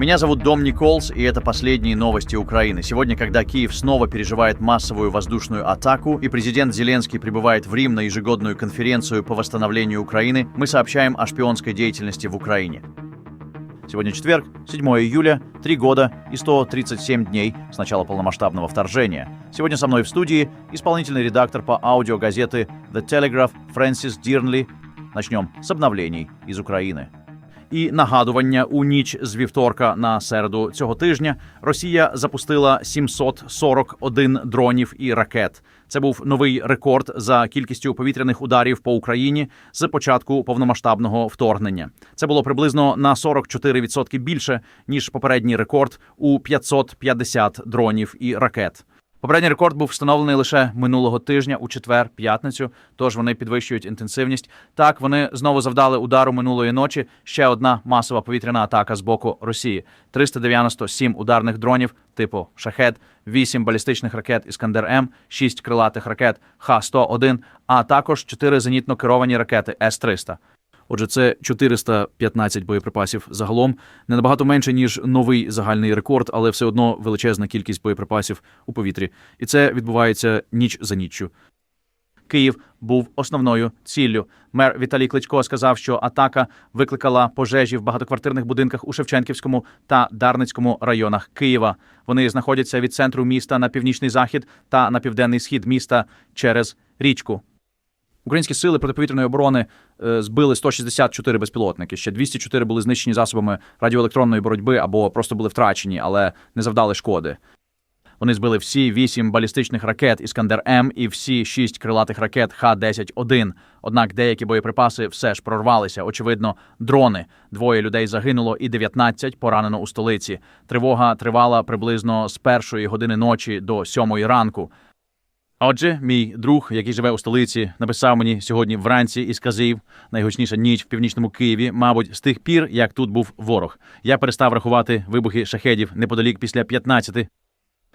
Меня зовут Дом Николс, и это последние новости Украины. Сегодня, когда Киев снова переживает массовую воздушную атаку, и президент Зеленский прибывает в Рим на ежегодную конференцию по восстановлению Украины, мы сообщаем о шпионской деятельности в Украине. Сегодня четверг, 7 июля, 3 года и 137 дней с начала полномасштабного вторжения. Сегодня со мной в студии исполнительный редактор по аудиогазеты The Telegraph Фрэнсис Дирнли. Начнем с обновлений из України. І нагадування у ніч з вівторка на середу цього тижня Росія запустила 741 дронів і ракет. Це був новий рекорд за кількістю повітряних ударів по Україні з початку повномасштабного вторгнення. Це було приблизно на 44% більше ніж попередній рекорд у 550 дронів і ракет. Попередній рекорд був встановлений лише минулого тижня у четвер, п'ятницю. Тож вони підвищують інтенсивність. Так вони знову завдали удару минулої ночі. Ще одна масова повітряна атака з боку Росії: 397 ударних дронів типу Шахет, 8 балістичних ракет Іскандер М, 6 крилатих ракет Х-101, а також 4 зенітно керовані ракети С-300. Отже, це 415 боєприпасів загалом, не набагато менше ніж новий загальний рекорд, але все одно величезна кількість боєприпасів у повітрі. І це відбувається ніч за ніччю. Київ був основною ціллю. Мер Віталій Кличко сказав, що атака викликала пожежі в багатоквартирних будинках у Шевченківському та Дарницькому районах Києва. Вони знаходяться від центру міста на північний захід та на південний схід міста через річку. Українські сили протиповітряної оборони е, збили 164 безпілотники. Ще 204 були знищені засобами радіоелектронної боротьби або просто були втрачені, але не завдали шкоди. Вони збили всі вісім балістичних ракет Іскандер М і всі шість крилатих ракет Х-10-1. Однак деякі боєприпаси все ж прорвалися. Очевидно, дрони. Двоє людей загинуло і 19 поранено у столиці. Тривога тривала приблизно з першої години ночі до сьомої ранку. Отже, мій друг, який живе у столиці, написав мені сьогодні вранці і сказав, найгучніша ніч в північному Києві, мабуть, з тих пір, як тут був ворог. Я перестав рахувати вибухи шахедів неподалік після 15.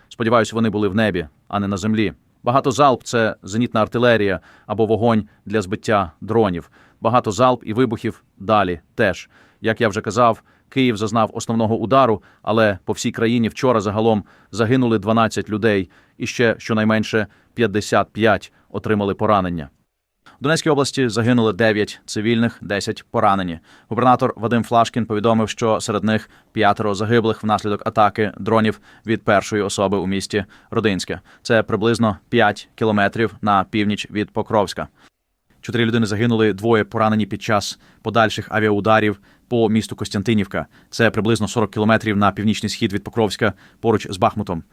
Сподіваюся, вони були в небі, а не на землі. Багато залп це зенітна артилерія або вогонь для збиття дронів. Багато залп і вибухів далі теж. Як я вже казав, Київ зазнав основного удару, але по всій країні вчора загалом загинули 12 людей, і ще щонайменше 55 отримали поранення. В Донецькій області загинули 9 цивільних, 10 поранені. Губернатор Вадим Флашкін повідомив, що серед них п'ятеро загиблих внаслідок атаки дронів від першої особи у місті Родинське. Це приблизно 5 кілометрів на північ від Покровська. Чотири людини загинули, двоє поранені під час подальших авіаударів по місту Костянтинівка. Це приблизно 40 кілометрів на північний схід від Покровська поруч з Бахмутом.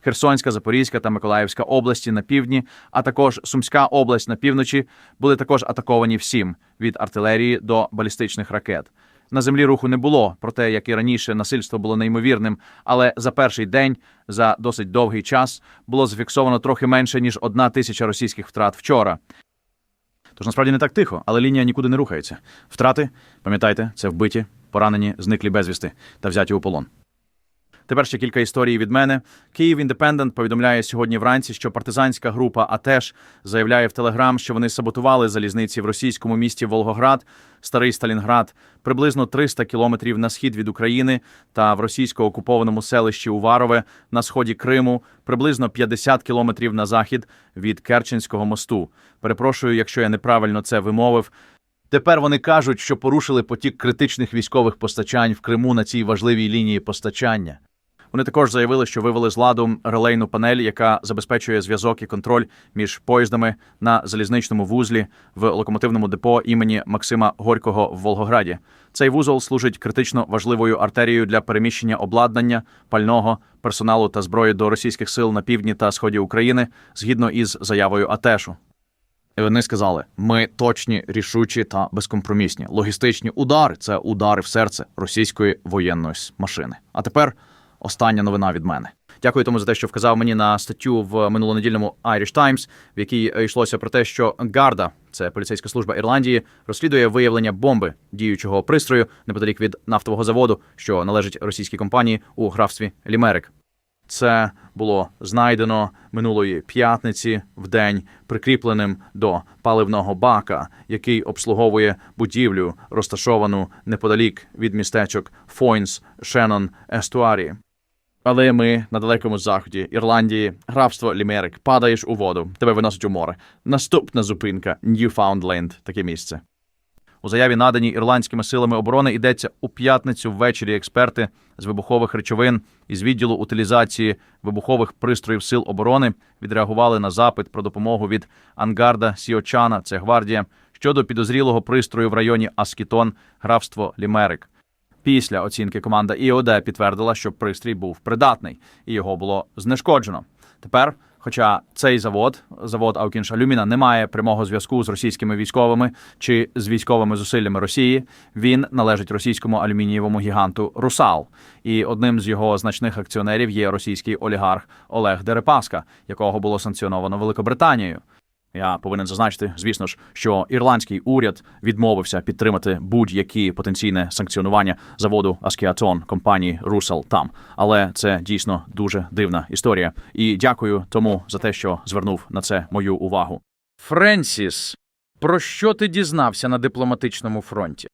Херсонська, Запорізька та Миколаївська області на півдні, а також Сумська область на півночі були також атаковані всім від артилерії до балістичних ракет. На землі руху не було, проте, як і раніше, насильство було неймовірним. Але за перший день, за досить довгий час, було зафіксовано трохи менше ніж одна тисяча російських втрат вчора. Тож насправді не так тихо, але лінія нікуди не рухається. Втрати, пам'ятайте, це вбиті, поранені, зниклі безвісти та взяті у полон. Тепер ще кілька історій від мене. Київ Індепендент повідомляє сьогодні вранці, що партизанська група АТЕШ заявляє в Телеграм, що вони саботували залізниці в російському місті Волгоград, Старий Сталінград, приблизно 300 кілометрів на схід від України та в російсько-окупованому селищі Уварове на сході Криму, приблизно 50 кілометрів на захід від Керченського мосту. Перепрошую, якщо я неправильно це вимовив. Тепер вони кажуть, що порушили потік критичних військових постачань в Криму на цій важливій лінії постачання. Вони також заявили, що вивели з ладу релейну панель, яка забезпечує зв'язок і контроль між поїздами на залізничному вузлі в локомотивному депо імені Максима Горького в Волгограді. Цей вузол служить критично важливою артерією для переміщення обладнання, пального, персоналу та зброї до російських сил на півдні та сході України згідно із заявою АТЕШу. Вони сказали: ми точні, рішучі та безкомпромісні. Логістичні удари це удари в серце російської воєнної машини. А тепер остання новина від мене. Дякую тому за те, що вказав мені на статтю в минулонедільному Irish Times, в якій йшлося про те, що Гарда, це поліцейська служба Ірландії, розслідує виявлення бомби діючого пристрою неподалік від нафтового заводу, що належить російській компанії у графстві Лімерик. Це було знайдено минулої п'ятниці в день прикріпленим до паливного бака, який обслуговує будівлю, розташовану неподалік від містечок Фойнс, Шеннон, Естуарі. Але ми на далекому заході Ірландії, графство Лімерик, падаєш у воду, тебе виносить у море. Наступна зупинка Ньюфаундленд, таке місце. У заяві, наданій ірландськими силами оборони, йдеться у п'ятницю ввечері. Експерти з вибухових речовин із відділу утилізації вибухових пристроїв сил оборони відреагували на запит про допомогу від Ангарда Сіочана, це гвардія, щодо підозрілого пристрою в районі Аскітон, графство Лімерик. Після оцінки команда ІОД підтвердила, що пристрій був придатний і його було знешкоджено. Тепер, хоча цей завод, завод Аукінш Алюміна, не має прямого зв'язку з російськими військовими чи з військовими зусиллями Росії, він належить російському алюмінієвому гіганту Русал. І одним з його значних акціонерів є російський олігарх Олег Дерипаска, якого було санкціоновано Великобританією. Я повинен зазначити, звісно ж, що ірландський уряд відмовився підтримати будь-які потенційне санкціонування заводу Аскіатон компанії Русал там. Але це дійсно дуже дивна історія. І дякую тому за те, що звернув на це мою увагу. Френсіс, про що ти дізнався на дипломатичному фронті?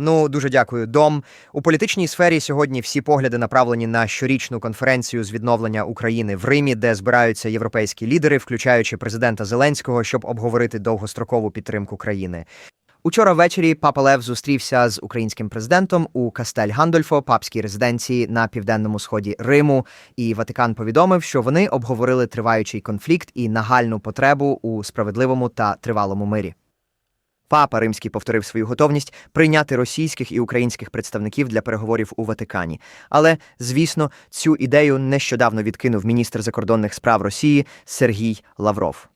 Ну, дуже дякую. Дом у політичній сфері сьогодні всі погляди направлені на щорічну конференцію з відновлення України в Римі, де збираються європейські лідери, включаючи президента Зеленського, щоб обговорити довгострокову підтримку країни. Учора ввечері папа Лев зустрівся з українським президентом у Кастель Гандольфо, папській резиденції на південному сході Риму. І Ватикан повідомив, що вони обговорили триваючий конфлікт і нагальну потребу у справедливому та тривалому мирі. Папа Римський повторив свою готовність прийняти російських і українських представників для переговорів у Ватикані. Але, звісно, цю ідею нещодавно відкинув міністр закордонних справ Росії Сергій Лавров.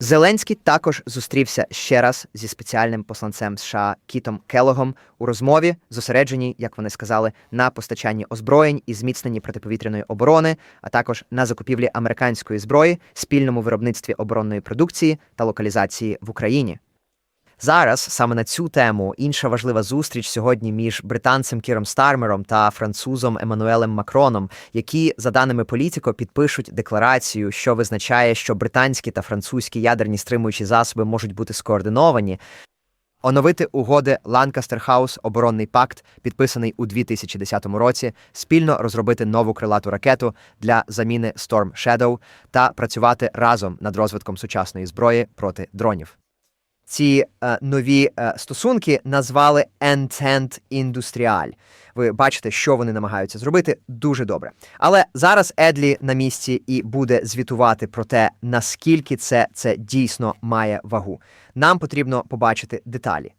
Зеленський також зустрівся ще раз зі спеціальним посланцем США Кітом Келогом у розмові, зосередженій, як вони сказали, на постачанні озброєнь і зміцненні протиповітряної оборони, а також на закупівлі американської зброї, спільному виробництві оборонної продукції та локалізації в Україні. Зараз саме на цю тему інша важлива зустріч сьогодні між британцем Кіром Стармером та французом Еммануелем Макроном, які, за даними політико, підпишуть декларацію, що визначає, що британські та французькі ядерні стримуючі засоби можуть бути скоординовані. Оновити угоди Ланкастер Хаус оборонний пакт, підписаний у 2010 році, спільно розробити нову крилату ракету для заміни Storm Shadow та працювати разом над розвитком сучасної зброї проти дронів. Ці е, нові е, стосунки назвали Entente Industrial. Ви бачите, що вони намагаються зробити дуже добре. Але зараз Едлі на місці і буде звітувати про те, наскільки це, це дійсно має вагу. Нам потрібно побачити деталі.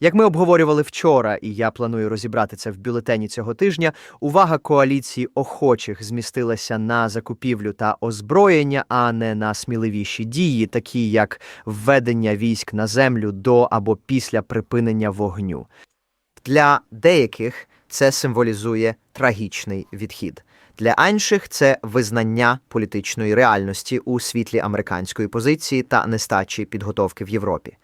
Як ми обговорювали вчора, і я планую розібрати це в бюлетені цього тижня, увага коаліції охочих змістилася на закупівлю та озброєння, а не на сміливіші дії, такі як введення військ на землю до або після припинення вогню. Для деяких це символізує трагічний відхід. Для інших це визнання політичної реальності у світлі американської позиції та нестачі підготовки в Європі.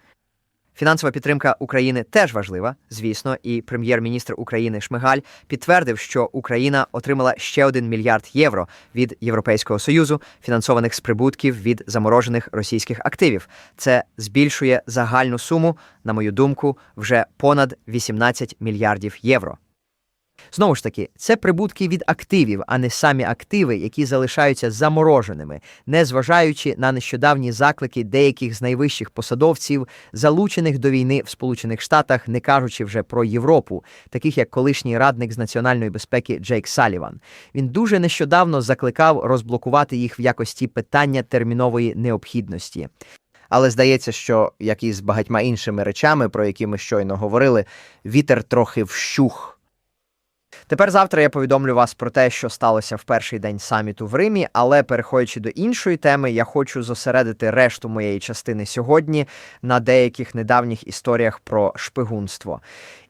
Фінансова підтримка України теж важлива, звісно, і прем'єр-міністр України Шмигаль підтвердив, що Україна отримала ще один мільярд євро від Європейського союзу, фінансованих з прибутків від заморожених російських активів. Це збільшує загальну суму, на мою думку, вже понад 18 мільярдів євро. Знову ж таки, це прибутки від активів, а не самі активи, які залишаються замороженими, незважаючи на нещодавні заклики деяких з найвищих посадовців, залучених до війни в Сполучених Штатах, не кажучи вже про Європу, таких як колишній радник з національної безпеки Джейк Саліван. Він дуже нещодавно закликав розблокувати їх в якості питання термінової необхідності. Але здається, що, як і з багатьма іншими речами, про які ми щойно говорили, вітер трохи вщух. Тепер завтра я повідомлю вас про те, що сталося в перший день саміту в Римі, але переходячи до іншої теми, я хочу зосередити решту моєї частини сьогодні на деяких недавніх історіях про шпигунство.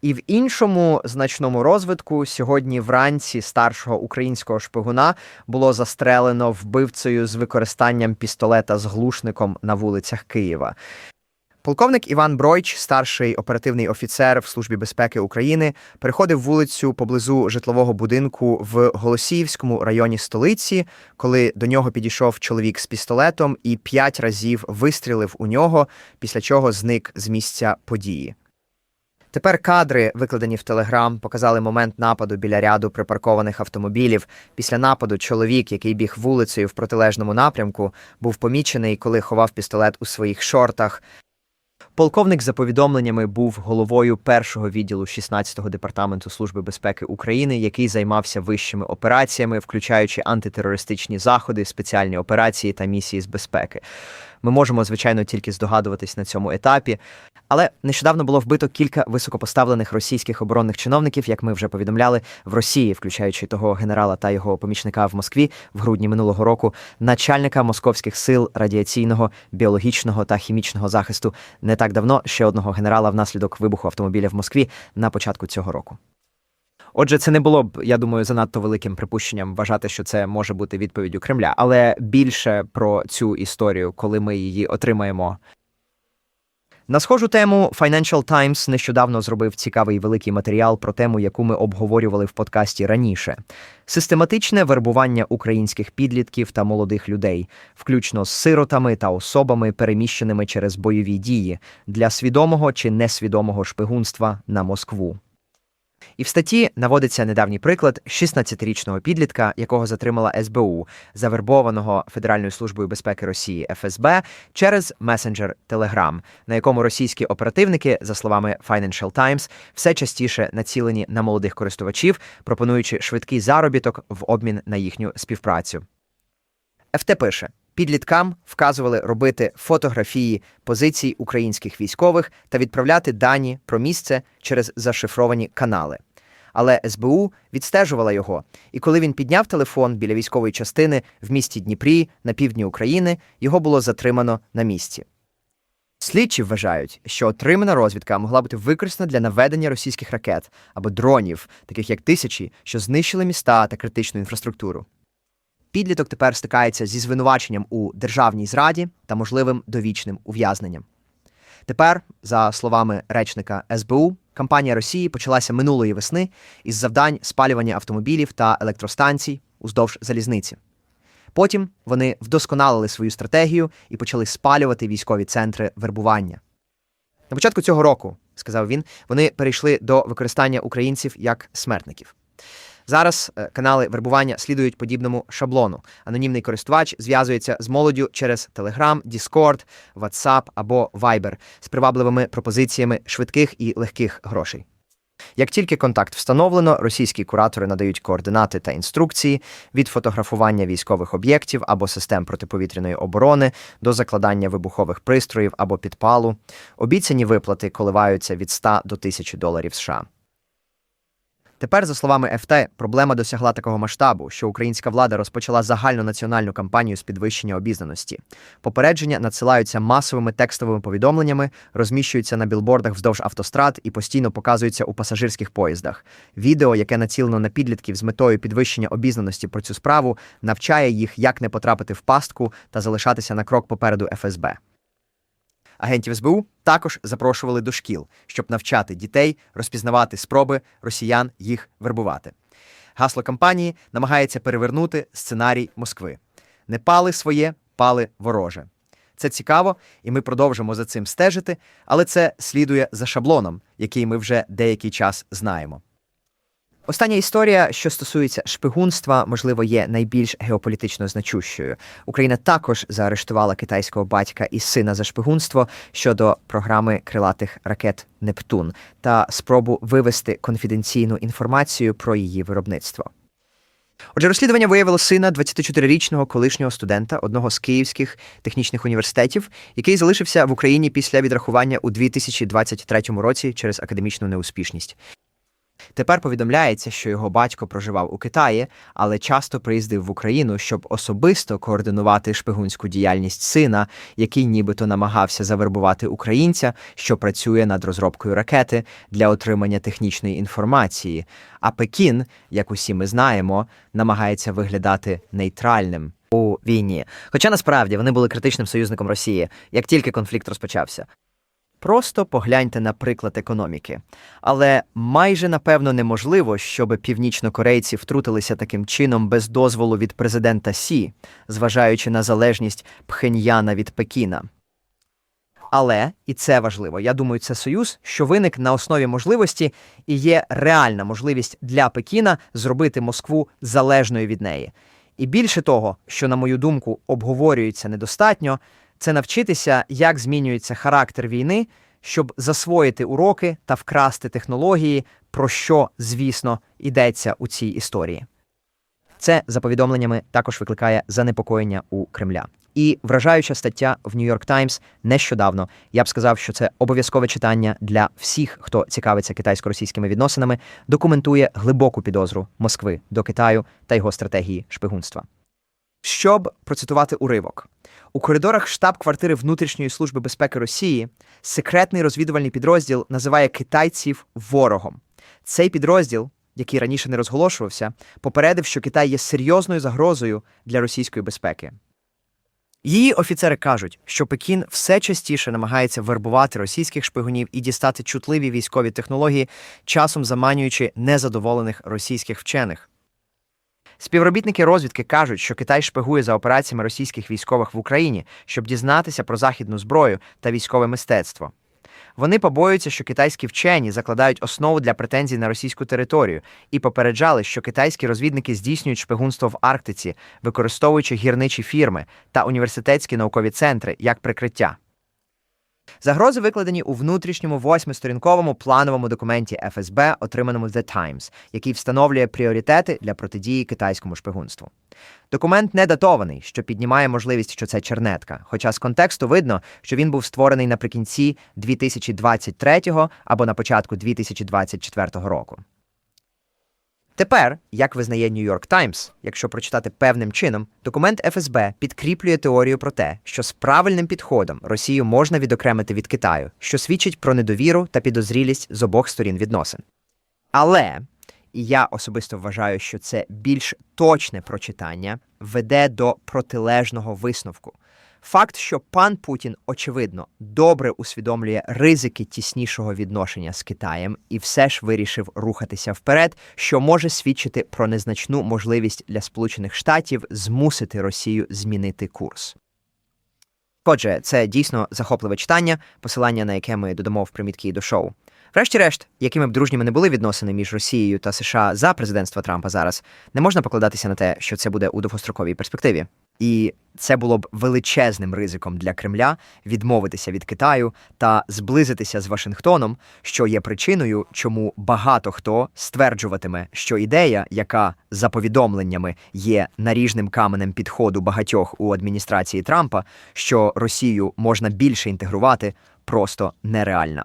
І в іншому значному розвитку сьогодні вранці старшого українського шпигуна було застрелено вбивцею з використанням пістолета з глушником на вулицях Києва. Полковник Іван Бройч, старший оперативний офіцер в Службі безпеки України, переходив вулицю поблизу житлового будинку в Голосіївському районі столиці, коли до нього підійшов чоловік з пістолетом і п'ять разів вистрілив у нього, після чого зник з місця події. Тепер кадри, викладені в Телеграм, показали момент нападу біля ряду припаркованих автомобілів. Після нападу чоловік, який біг вулицею в протилежному напрямку, був помічений, коли ховав пістолет у своїх шортах. Полковник за повідомленнями був головою першого відділу 16-го департаменту Служби безпеки України, який займався вищими операціями, включаючи антитерористичні заходи, спеціальні операції та місії з безпеки. Ми можемо, звичайно, тільки здогадуватись на цьому етапі. Але нещодавно було вбито кілька високопоставлених російських оборонних чиновників, як ми вже повідомляли, в Росії, включаючи того генерала та його помічника в Москві в грудні минулого року, начальника московських сил радіаційного, біологічного та хімічного захисту не так давно ще одного генерала внаслідок вибуху автомобіля в Москві на початку цього року. Отже, це не було б, я думаю, занадто великим припущенням вважати, що це може бути відповіддю Кремля, але більше про цю історію, коли ми її отримаємо. На схожу тему Financial Times нещодавно зробив цікавий великий матеріал про тему, яку ми обговорювали в подкасті раніше: систематичне вербування українських підлітків та молодих людей, включно з сиротами та особами, переміщеними через бойові дії, для свідомого чи несвідомого шпигунства на Москву. І в статті наводиться недавній приклад 16-річного підлітка, якого затримала СБУ, завербованого Федеральною службою безпеки Росії ФСБ через месенджер Telegram, на якому російські оперативники, за словами Financial Times, все частіше націлені на молодих користувачів, пропонуючи швидкий заробіток в обмін на їхню співпрацю. ФТ пише. Підліткам вказували робити фотографії позицій українських військових та відправляти дані про місце через зашифровані канали. Але СБУ відстежувала його, і коли він підняв телефон біля військової частини в місті Дніпрі на півдні України, його було затримано на місці. Слідчі вважають, що отримана розвідка могла бути використана для наведення російських ракет або дронів, таких як тисячі, що знищили міста та критичну інфраструктуру. Підліток тепер стикається зі звинуваченням у державній зраді та можливим довічним ув'язненням. Тепер, за словами речника СБУ, кампанія Росії почалася минулої весни із завдань спалювання автомобілів та електростанцій уздовж залізниці. Потім вони вдосконалили свою стратегію і почали спалювати військові центри вербування. На початку цього року, сказав він, вони перейшли до використання українців як смертників. Зараз е, канали вербування слідують подібному шаблону. Анонімний користувач зв'язується з молоддю через Telegram, Discord, WhatsApp або Viber з привабливими пропозиціями швидких і легких грошей. Як тільки контакт встановлено, російські куратори надають координати та інструкції від фотографування військових об'єктів або систем протиповітряної оборони до закладання вибухових пристроїв або підпалу. Обіцяні виплати коливаються від 100 до 1000 доларів США. Тепер, за словами ФТ, проблема досягла такого масштабу, що українська влада розпочала загальну національну кампанію з підвищення обізнаності. Попередження надсилаються масовими текстовими повідомленнями, розміщуються на білбордах вздовж автострад і постійно показуються у пасажирських поїздах. Відео, яке націлено на підлітків з метою підвищення обізнаності про цю справу, навчає їх, як не потрапити в пастку та залишатися на крок попереду ФСБ. Агентів СБУ також запрошували до шкіл, щоб навчати дітей розпізнавати спроби росіян їх вербувати. Гасло кампанії намагається перевернути сценарій Москви: не пали своє, пали вороже. Це цікаво, і ми продовжимо за цим стежити, але це слідує за шаблоном, який ми вже деякий час знаємо. Остання історія, що стосується шпигунства, можливо, є найбільш геополітично значущою. Україна також заарештувала китайського батька і сина за шпигунство щодо програми крилатих ракет Нептун та спробу вивести конфіденційну інформацію про її виробництво. Отже, розслідування виявило сина 24-річного колишнього студента одного з київських технічних університетів, який залишився в Україні після відрахування у 2023 році через академічну неуспішність. Тепер повідомляється, що його батько проживав у Китаї, але часто приїздив в Україну, щоб особисто координувати шпигунську діяльність сина, який нібито намагався завербувати українця, що працює над розробкою ракети для отримання технічної інформації. А Пекін, як усі ми знаємо, намагається виглядати нейтральним у війні. Хоча насправді вони були критичним союзником Росії, як тільки конфлікт розпочався. Просто погляньте на приклад економіки. Але майже напевно неможливо, щоб північнокорейці втрутилися таким чином без дозволу від президента Сі, зважаючи на залежність Пхеньяна від Пекіна. Але, і це важливо, я думаю, це союз, що виник на основі можливості і є реальна можливість для Пекіна зробити Москву залежною від неї. І більше того, що, на мою думку, обговорюється недостатньо, це навчитися, як змінюється характер війни, щоб засвоїти уроки та вкрасти технології, про що, звісно, йдеться у цій історії. Це за повідомленнями також викликає занепокоєння у Кремля. І вражаюча стаття в Нью-Йорк Таймс нещодавно. Я б сказав, що це обов'язкове читання для всіх, хто цікавиться китайсько-російськими відносинами, документує глибоку підозру Москви до Китаю та його стратегії шпигунства. Щоб процитувати уривок, у коридорах штаб-квартири внутрішньої служби безпеки Росії секретний розвідувальний підрозділ називає китайців ворогом. Цей підрозділ, який раніше не розголошувався, попередив, що Китай є серйозною загрозою для російської безпеки. Її офіцери кажуть, що Пекін все частіше намагається вербувати російських шпигунів і дістати чутливі військові технології, часом заманюючи незадоволених російських вчених. Співробітники розвідки кажуть, що Китай шпигує за операціями російських військових в Україні, щоб дізнатися про західну зброю та військове мистецтво. Вони побоюються, що китайські вчені закладають основу для претензій на російську територію і попереджали, що китайські розвідники здійснюють шпигунство в Арктиці, використовуючи гірничі фірми та університетські наукові центри як прикриття. Загрози викладені у внутрішньому восьмисторінковому плановому документі ФСБ, отриманому The Times, який встановлює пріоритети для протидії китайському шпигунству. Документ не датований, що піднімає можливість, що це чернетка, хоча з контексту видно, що він був створений наприкінці 2023 або на початку 2024 року. Тепер, як визнає York Times, якщо прочитати певним чином, документ ФСБ підкріплює теорію про те, що з правильним підходом Росію можна відокремити від Китаю, що свідчить про недовіру та підозрілість з обох сторін відносин. Але і я особисто вважаю, що це більш точне прочитання веде до протилежного висновку. Факт, що пан Путін, очевидно, добре усвідомлює ризики тіснішого відношення з Китаєм і все ж вирішив рухатися вперед, що може свідчити про незначну можливість для Сполучених Штатів змусити Росію змінити курс. Отже, це дійсно захопливе читання, посилання на яке ми додамо в примітки до шоу. Врешті-решт, якими б дружніми не були відносини між Росією та США за президентства Трампа зараз, не можна покладатися на те, що це буде у довгостроковій перспективі. І це було б величезним ризиком для Кремля відмовитися від Китаю та зблизитися з Вашингтоном, що є причиною, чому багато хто стверджуватиме, що ідея, яка за повідомленнями є наріжним каменем підходу багатьох у адміністрації Трампа, що Росію можна більше інтегрувати, просто нереальна.